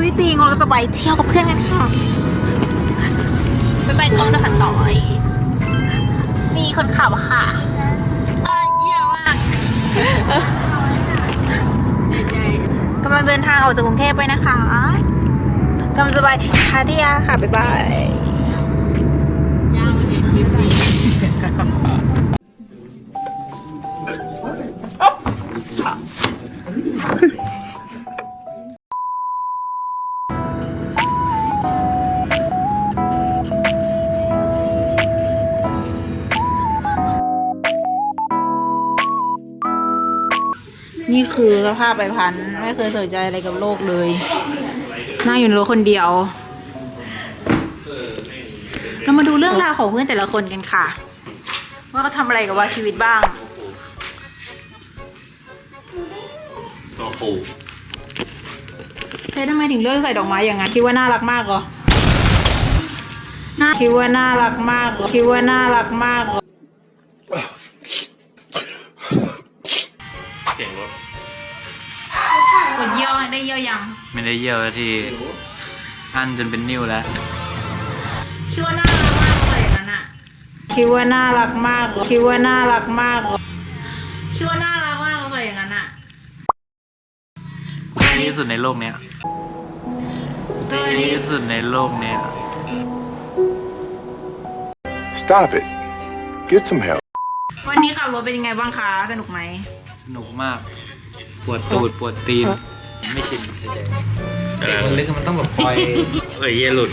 วิตีงเราจะไปเที่ยวกับเพื่อนกันค่ะไปไปกองเดินขันต่อยนี่คนขับอะค่ะอ่าเยี่ยมมากกำลังเดินทางออกจากกรุงเทพไปนะคะกำลังจะไปพัทยาค่ะ บ๊ายบายนี่คื นี่คือสภาพไปพันธุ์ไม่เคยสนใจอะไรกับโลกเลย นั่งอยู่ในรถคนเดียว เรามาดูเรื่องราวของเพื่อนแต่ละคนกันค่ะ ว่าเขาทำอะไรกับว่าชีวิตบ้างตัวปูเฮ้ยทำไมถึงเลือกใส่ดอกไม้อย่างนั้นคิดว่าน่ารักมากเหรอน่าคิดว่าน่ารักมากเหรอคิดว่าน่ารักมากเหรอ ยี่ยวได้เยี่ยวยัง ไม่ได้เยี่ยวสักทีอันจนเป็นนิ้วแล้ว คิดว่าน่ารักมากเลยอย่างนั้นอะคิดว่าน่ารักมากเหรอคิดว่าน่ารักมากเหรอคิดว่าน่ารักมากเลยอย่างนั้นอะเท่ที่สุดในโลกเนี้ยเท่ที่สุดในโลกเนี้ย Stop it. Get some help. วันนี้ขับรถเป็นยังไงบ้างคะ สนุกไหม สนุกมาก ปวดตูดปวดตีน ไม่ชินเฉยๆเด็กมันลึกมันต้องแบบคอยเอ้ยเย่หลุด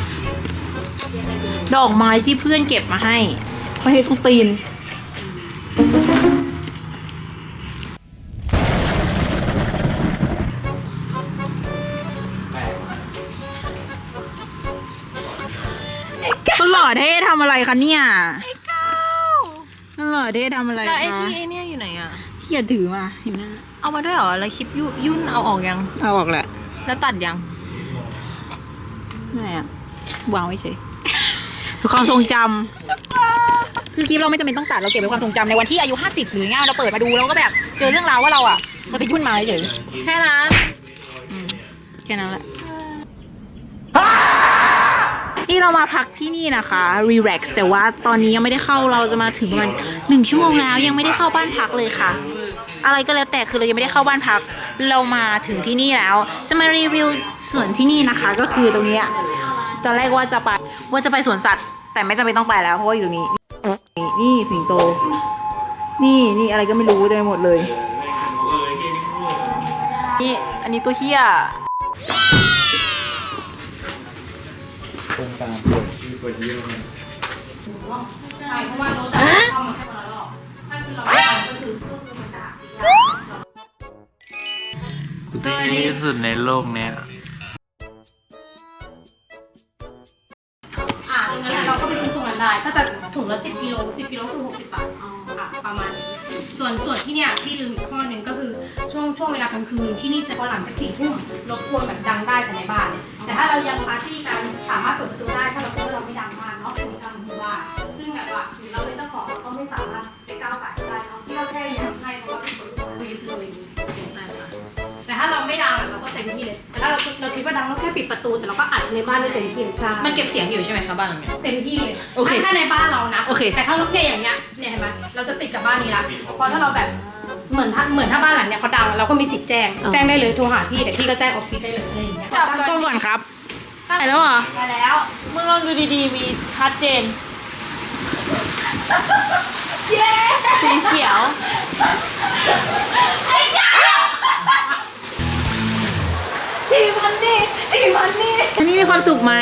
ดอกไม้ที่เพื่อนเก็บมาให้ ไม่ให้ทุกตีน ตลอดเท่ทำอะไรคะเนี่ยไอ้ก้าวตลอดเท่ทำอะไรแล้วไอ้คะที่ไอ้เนี่ยอยู่ไหนอะเขียถือมาเห็นไหม เอามาด้วยเหรอ แล้วคลิปยุยุ่นเอาออกยัง เอาออกแหละแล้วตัดยังไม่อะวางไว้เฉยเป็นความทรงจำคือคลิปเราไม่จำเป็นต้องตัดเราเก็บเป็นความทรงจำในวันที่อายุ 50 หรือไงเราเปิดมาดูแล้วก็แบบเจอเรื่องราวว่าเราอะเราไปยุ่นมาเฉยแค่นั้นอืมแค่นั้นแหละนี่เรามาพักที่นี่นะคะ relax แต่ว่าตอนนี้ยังไม่ได้เข้าเราจะมาถึงประมาณหนึ่งชั่วโมงแล้วยังไม่ได้เข้าบ้านพักเลยค่ะ อะไรก็แล้วแต่คือเรายังไม่ได้เข้าบ้านพัก เรามาถึงที่นี่แล้ว จะมารีวิวส่วนที่นี่นะคะ ก็คือตรงนี้ตอนแรกว่าจะไปว่าจะไปสวนสัตว์ แต่ไม่จำเป็นต้องไปแล้วเพราะว่าอยู่ตรงนี้นี่สิงโต นี่นี่อะไรก็ไม่รู้เต็มไปหมดเลยนี่อันนี้ตัวเฮียโครงการปวดที่ปวดเยี่ยวเท่ ดีที่สุดในโลกเนี้ยอ่าตรงนั้นเราก็ไปซื้อตรงนั้นได้ ก็จะถุงละ 10กิโล10กิโลคือ60บาทค่ะประมาณนี้ส่วนส่วนที่เนี่ยที่ลืมอีกข้อหนึ่งก็คือช่วงช่วงเวลากลางคืนที่นี่จะพอหลังจากสี่ทุ่มรบกวนแบบดังได้แต่ในบ้าน แต่ถ้าเรายังปาร์ตี้กันสามารถเปิดประตูได้ถ้าเราคิดว่าเราไม่ดังมากเนาะเป็นกลางหมู่บ้าซึ่งแบบว่าถึงเราเป็นเจ้าของเราก็ไม่สามารถ ดว่าดังเราแค่ปิดประตูแต่เราก็อัดในบ้านได้เต็มที่ใช่มันเก็บเสียงอยู่ใช่ไหมคะบ้านหลังเนี้ย เต็มที่เลยโอเคถ้าในบ้านเรานะโอเค แต่ถ้าเราเนี่ยอย่างเงี้ยเนี่ยเห็นไหมเราจะติดกับบ้านนี้ละเพราะถ้าเราแบบเหมือนถ้าเหมือนถ้าบ้านหลังเนี้ยเขาดังเราก็มีสิทธิ์แจ้งแจ้งได้เลยโทรหาพี่เดี๋ยวพี่ก็แจ้งออฟฟิศได้เลยอะไรอย่างเงี้ยจับตั้งก่กล้ออนงก่อนครับไปแล้วเหรอไปแล้วมึงลองดูดีๆมีชัดเจนสีเขียวอั นนี้มีความสุขไหม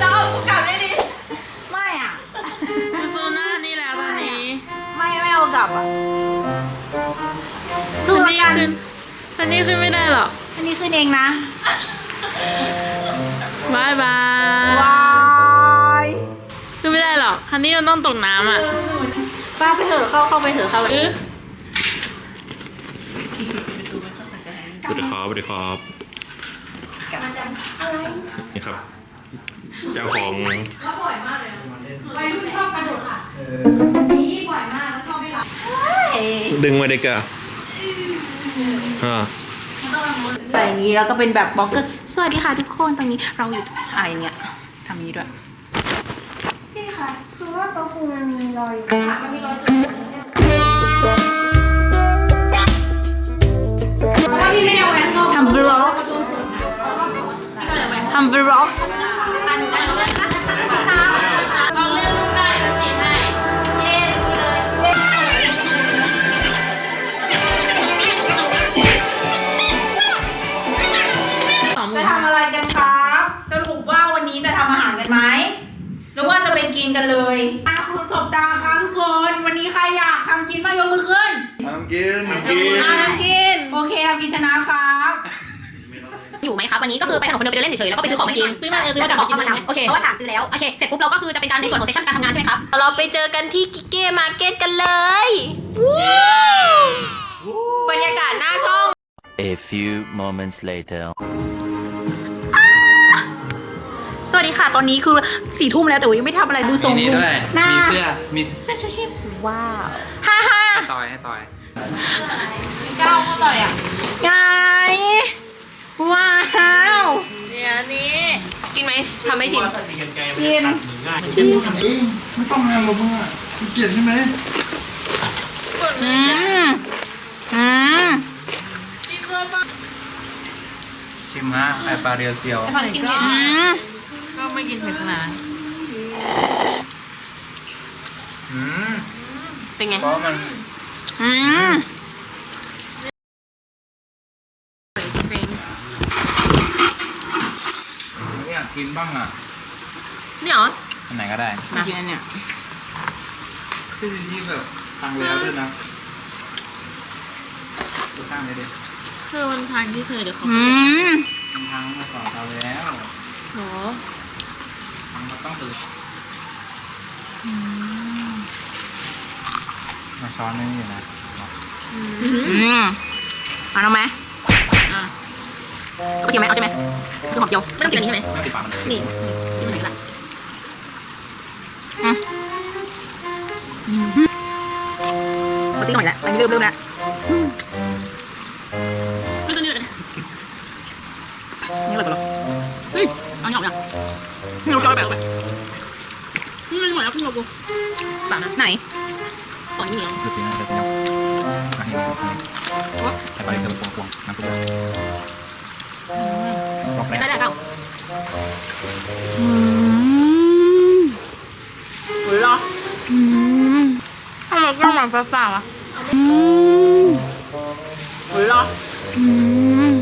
จะเอากลับได้ดิไม่อะ คือโซน่านี่แหละตอนนี้ไม่ไม่เอากลับอะสู้อันละนี้กันขึ้นอันนี้ขึ้นไม่ได้หรอกอันนี้ขึ้นเองนะบายบายว้ายขึ้นไม่ได้หรอกคันนี้มันต้องตกน้ำอะป้าไปเถอะเข้าเข้าไปเถอะเข้าไปเออ สวัสดีครับสวัสดีครับนี่ครับ เจ้าของวัยรุ่นชอบกระโดดอะนี่บ่อยมากแล้วชอบไม่หลับดึงมาเด็กอะอ่ามันต้องทำไงอะไรอย่างนี้แล้วก็เป็นแบบบล็อกเกอร์สวัสดีค่ะทุกคนตรงนี้เราอยู่อ่าอย่างเงี้ยทำนี้ด้วยพี่คะคือว่าโต๊ะครูมันมีรอยค่ะมันมีรอยจุด ใช่ไหมเพราะว่าพี่ไม่ได้เอาไว้ข้างนอกทำ vlogs ทำ vlogs เราเลือกรูปได้จะจีบให้จะทำอะไรกันครับ สรุปว่าวันนี้จะทำอาหารกันไหม หรือว่าจะไปกินกันเลยอะคุณสบตาครับทุกคน วันนี้ใครอยากทำกินบ้างยกมือขึ้นน้ำกินน้ำกิน อะทำกิน โอเคทำกินชนะครับ อยู่ไหมครับวันนี้ก็คือไปถนนคนเดินไปเดินเล่นเฉยๆแล้วก็ไปซื้อของมากินซื้อมาเออซื้อมาจากของกินเลยไหมโอเคเพราะว่าถามซื้อแล้วโอเคเสร็จปุ๊บเราก็คือจะเป็นการในส่วนของเซสชั่นการทำงานใช่ไหมครับเราไปเจอกันที่กิเก้มาร์เก็ตกันเลยบรรยากาศหน้ากล้อง A few moments later. สวัสดีค่ะ ตอนนี้คือสี่ทุ่มแล้วแต่ว่ายังไม่ทำอะไรดูทรงมีนี่ด้วย หน้ามีเสื้อ มีเสื้อชูชีพว้าวฮ่าฮ่าให้ต่อยให้ต่อยก้าวก็เลยอะไง ว้าว เดี๋ยวนี้ กินไหมทำให้ชิมกินไม่ต้องงานหรอกมึงอะขี้เกียจใช่ไหมอืมอืมกินเสื้อผ้าชิมฮะไอปลาเรียวเซียวผ่านกินเผ็ดอืมก็ไม่กินเผ็ดขนาดนั้นอืมเป็นไง เพราะมันอืม สปริง ไม่อยา กกินบ้างอะนี่เหรออันไหนก็ได้มากินอันเนี่ยที่ที่แบบตังแล้วด้วยนะดูตั้งเลยดิคือมันทางที่เธอเดี๋ยวเขาอืมมันทางมาสอนเราแล้วโหทางเราต้องตื่นมาช้อนไม่มีนะอืมเอาน้องไหมอะ เอาไปกินไหมเอาใช่ไหมคือหอมเจียวไม่ต้องกินอันนี้ใช่ไหมไม่ปิดปากมันเลยนี่กินอันนี้ละปกติหน่อยแหละอันนี้เริ่มเริ่มแล้วไม่ต้องเยอะเลยนี่อะไรกันหรอเฮ้ยเอาหยอกอย่างไม่รู้จะเอาไปเอาไปนี่มันหมดแล้วคุณโลกูปากนะไหนต่อนี่มีเหรอหยุดกินนะเดี๋ยวกินอันนี้ไอปลาเรียวเซียวเป็นพวงๆน้ำซุป บอกไม่แล้วได้ได้เปล่าอืมหรือเหรออืมทำไมก็มันฟ้าๆวะอืมหรือเหรออืม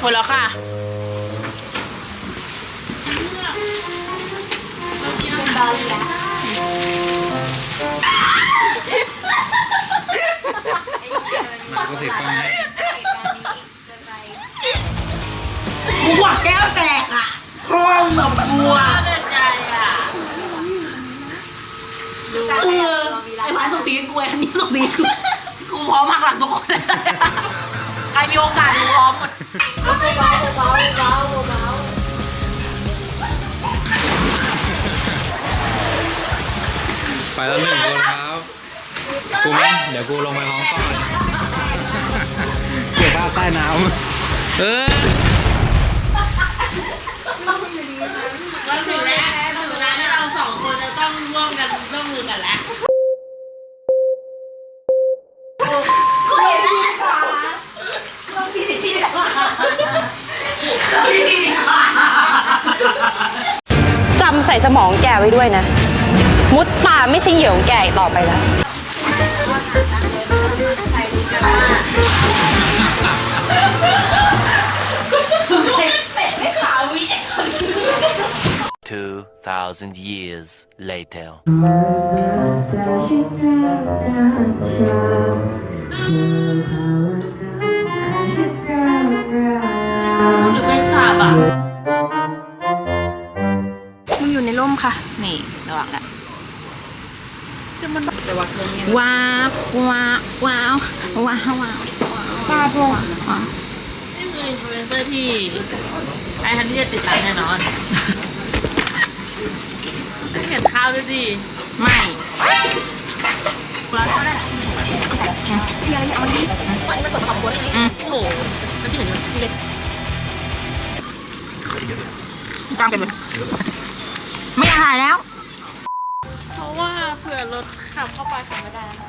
หมดแล้วค่ะ ไปแล้วหนึ่งคนครับกูไหมเดี๋ยวกูลงไปห้องต่อเลยเกี่ยวภาพใต้น้ำเออเราถึงแล้วถึงแล้วเราสองคนจะต้องร่วมกันร่วมมือกันแล้วจำใส่สมองแกไว้ด้วยนะ มุดป่าไม่ใช่เหยื่อของแกอีกต่อไปแล้ว Two thousand years later. ห จะมันว้าวว้าวว้าวว้าวว้าวป้าพงนี่คืออินฟลูเอนเซอร์ที่ไอ้ทันที่จะติดตามแน่นอนเขียนข้าวด้วยดิไม่แล้วก็ได้เดี๋ยวเอาดิอันนี้มันส่วนประกอบของตัวใช่ไหมโอ้โหน้ำจิ้มเหมือนกันเลยกลางเต็มเลยไม่อยากถ่ายแล้วเพราะ ว่าเผื่อรถขับเข้าไปขับไม่ได้นะคะ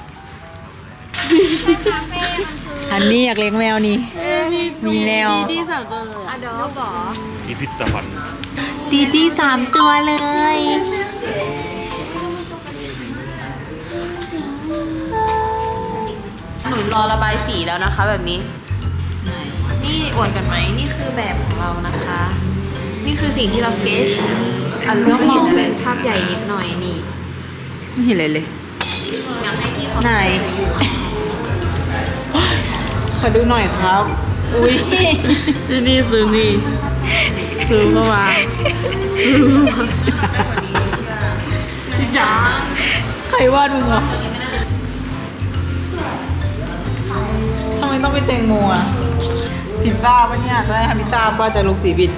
อันนี้อยากเลี้ยงแมวนี่ มีแมวดีสามตัวเลยอะดอกเหรอดีดีสามตัวเลย หนูรอระบายสีแล้วนะคะแบบนี้ นี่อวดกันไหม นี่คือแบบของเรานะคะ นี่คือสิ่งที่เราสเกจอาจจะต้องมองเป็นภาพใหญ่นิดหน่อยนี่ ไม่เห็นเลยเลยอยากให้พี่เขาไหน ขอดูหน่อยครับ อุ้ยที่นี่ซื้อนี่ซื้อเข้ามาจ๋าใครวาดมึงอะทำไมต้องเป็นแตงโมอะพิซซ่าปะเนี่ยจะได้ทำพิซซ่าป่ะจะลูกสีบิด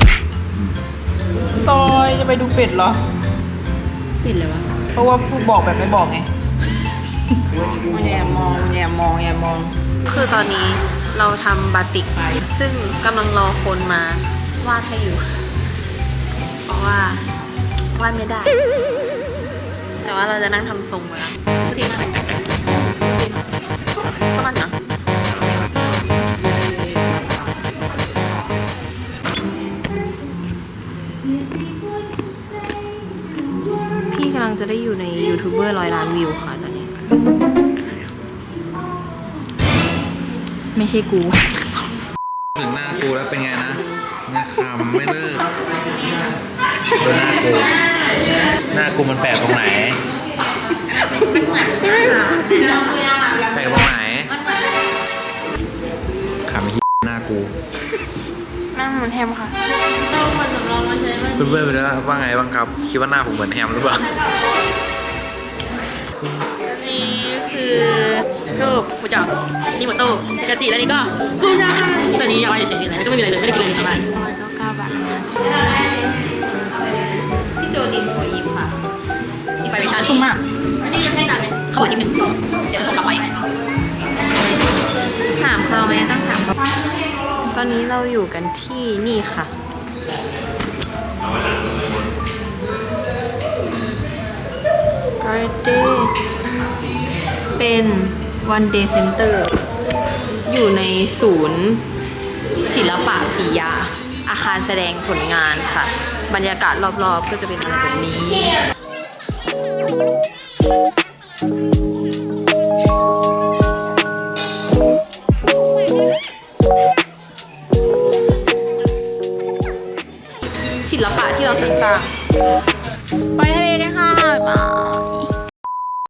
ซอยจะไปดูเป็ดเหรอ ปิดเลยวะ เพราะว่าพูดบอกแบบไม่บอกไงแย่มองแย่มองแย่มอง คือตอนนี้เราทำบาติก ซึ่งกำลังรอคนมาวาดให้อยู่ เพราะว่าวาดไม่ได้ แต่ว่าเราจะนั่งทำทรงมาแล้วดีมา จะได้อยู่ในยูทูบเบอร์ร้อยล้านวิวค่ะตอนนี้ ไม่ใช่กูถึงหน้ากูแล้วเป็นไงนะเนี่ยคำไม่เลิกดูหน้ากู หน้ากูมันแปลกตรงไหน แปลกตรงไหนขำไอ้เหี้ยหน้ากู นั่งเหมือนแฮมค่ะ เพื่อนๆไปแล้วว่าไงบ้างครับ คิดว่าหน้าผมเหมือนแฮมหรือเปล่าอันนี้คือรูปฟูจับนี่หมดตู้กาจิแล้วนี่ก็กูจะตอนนี้ยังไม่เฉยๆเลยก็ไม่มีอะไรเลยไม่ได้กินอะไรทั้งนั้นก็เก้าบาทพี่โจดินโฟอีฟค่ะอีไฟเวชั่นชุ่มมากอันนี้จะให้นานไหมเขาบอกทีหนึ่งเดี๋ยวเราส่งกลับไปถามเขาไหมต้องถามเขาตอนนี้เราอยู่กันที่นี่ค่ะ Art Day เป็น One Day Center อยู่ในศูนย์ศิลปะปิยะ อาคารแสดงผลงานค่ะ บรรยากาศรอบๆก็จะเป็นอะไรแบบนี้ ศิลปะที่เราสร้างไปทะเลกันค่ะบ๊าย บาย